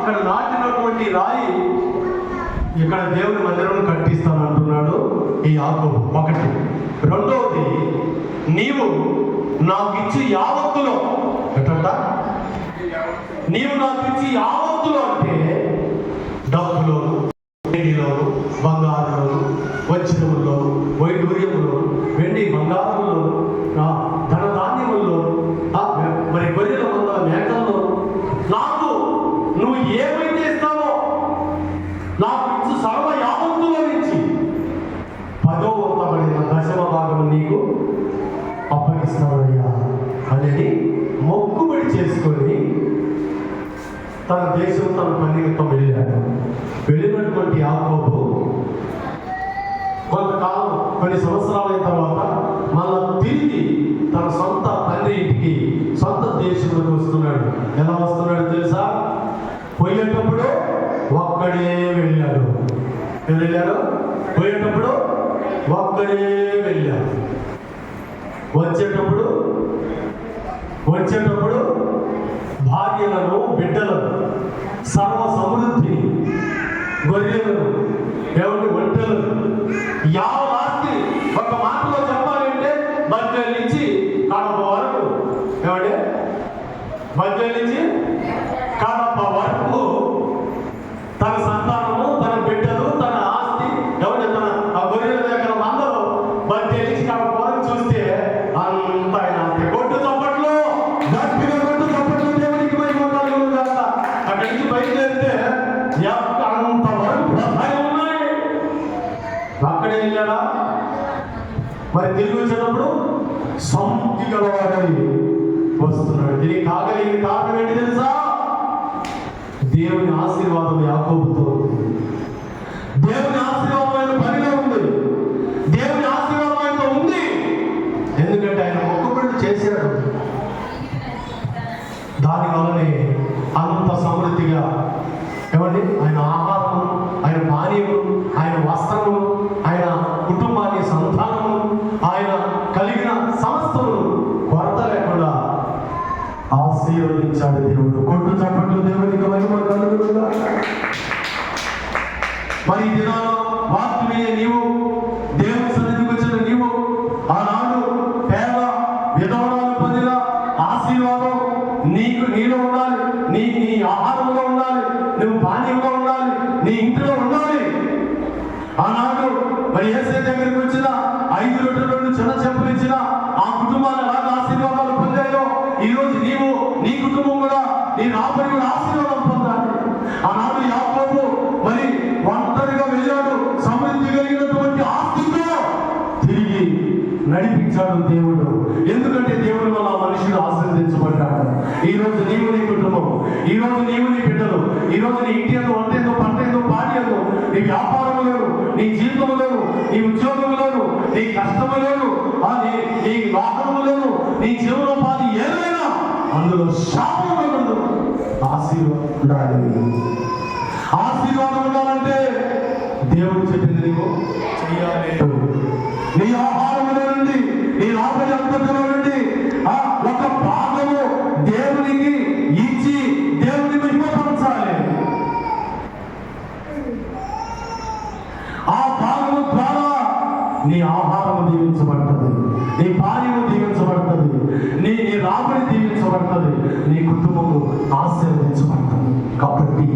ఇక్కడ నాటినటువంటి రాయి ఇక్కడ దేవుని మందిరం కట్టిస్తాను అంటున్నాడు ఈ ఆకు ఒకటి. రెండవది నీవు నాకు ఇచ్చి యావత్తులో ఎట్ట నీవు నాకు ఇచ్చి యావత్తులో అంటే డబ్బులోను వెండిలోను బంగారులోను వజ్రములోను వైడూర్యములోను వెండి బంగారంలో ఏమైతే ఇస్తామో నాకు ఇచ్చు సర్వ యావత్తులో నుంచి పదో వంతబడిన దశమ భాగం నీకు అప్పగిస్తానయ్యా. అనేది మొక్కుబడి చేసుకొని తన దేశం తన పనితో వెళ్ళాడు. వెళ్ళినటువంటి యాకోబు కొంతకాలం కొన్ని సంవత్సరాలైన తర్వాత మళ్ళా తిరిగి తన సొంత తండ్రి ఇంటికి సొంత దేశంలోకి వస్తున్నాడు. ఎలా వస్తున్నాడు తెలుసా? పోయేటప్పుడు ఒక్కడే వెళ్ళాడు. ఎవరు వెళ్ళాడు పోయేటప్పుడు ఒక్కడే వెళ్ళాడు. వచ్చేటప్పుడు వచ్చేటప్పుడు భార్యలను బిడ్డలను సర్వ సమృద్ధి గొర్రెలను ఎవరి ఒంటెలను. యావ ఆస్తి ఒక మాటలో చెప్పాలంటే మధ్య నుంచి కడప వరకు. ఏమంటే మధ్య నుంచి కడప ఎక్క ఉన్నాయి అక్కడే వెళ్ళాడా? మరి తిరిగి వచ్చినప్పుడు సంపి గలవాడని వస్తున్నాడు. దీనికి కాగలిగిన కారణం ఏంటి తెలుసా? దేవుని ఆశీర్వాదం యాకోబుతో ఉంది. దేవుని ఆశీర్వాదం ఆయన పనిలో ఉంది. దేవుని ఆశీర్వాదం ఆయనతో ఉంది. ఎందుకంటే ఆయన మొక్కుబడులు చేశాడు. దాని వల్లనే అంత సమృద్ధిగా ఏమండి? ఆయన ఆహారము ఆయన పానీయము ఆయన వస్త్రము ఆయన కుటుంబాన్ని సంతానము ఆయన కలిగిన సమస్తము కొరత లేకుండా ఆశీర్వదించాడు దేవుడు. కొట్టు చప్పట్లు దేవునికి మహిమ కలుగుతుందా మరి ఈ దినాన వాక్యమే నీవు దేవుని సన్నిధికి వచ్చిన నీవు ఆనాడు పేద విధవరాలు పొందిన ఆశీర్వాదం నీకు నీలో ఉండాలి. నీ నీ ఆహారంలో ఉండాలి నువ్వు పానీయంలో ఉండాలి నీ ఇంటిలో ఉండాలి. ఆనాడు మరి ఏసై దగ్గరికి వచ్చిన ఐదు రొట్టెలను చిన్న చెప్పులు ఇచ్చిన ఆ కుటుంబాలు ఎలాగ ఆశీర్వాదాలు పొందాయో ఈ రోజు నీవు నీ కుటుంబం కూడా నీ రాబడి కూడా ఆశీర్వాదం పొందాలి. ఆనాడు యాకోబు మరి ఒంటరిగా వెళ్ళాడు. సమృద్ధి కలిగినటువంటి ఆస్తితో తిరిగి నడిపించాడు దేవుడు. ఎందుకంటే దేవుడు వల్ల మనుషులు మనుషుడు ఆశీర్వదించబడ్డాడు ఈ రోజు నీవు నీ కుటుంబం ఈ రోజు నీవు నీ బిడ్డలు ఈ రోజు నీ ఇంటి ఎందు వంట పంట నీ వ్యాపారములను నీ జీవితములను నీ ఉద్యోగములను నీ కష్టములను ఆ నీ నీ వాహనములను నీ జీవనోపాధి ఏదైనా అందులో శాపం ఉండదు ఆశీర్వాదం ఉండాలి ఆశీర్వాదం ఉండాలంటే దేవుడు చెప్పింది నీకు? చెయ్యాలి. నీ ఆహారములో నుండి నీ రాబడి అంతటిలో నుండి ఆ భాగము ద్వారా నీ ఆహారము దీవించబడుతుంది. నీ భార్యము దీవించబడుతుంది. నీ నీ రాబడి దీవించబడుతుంది. నీ కుటుంబము ఆశీర్వదించబడుతుంది. కాబట్టి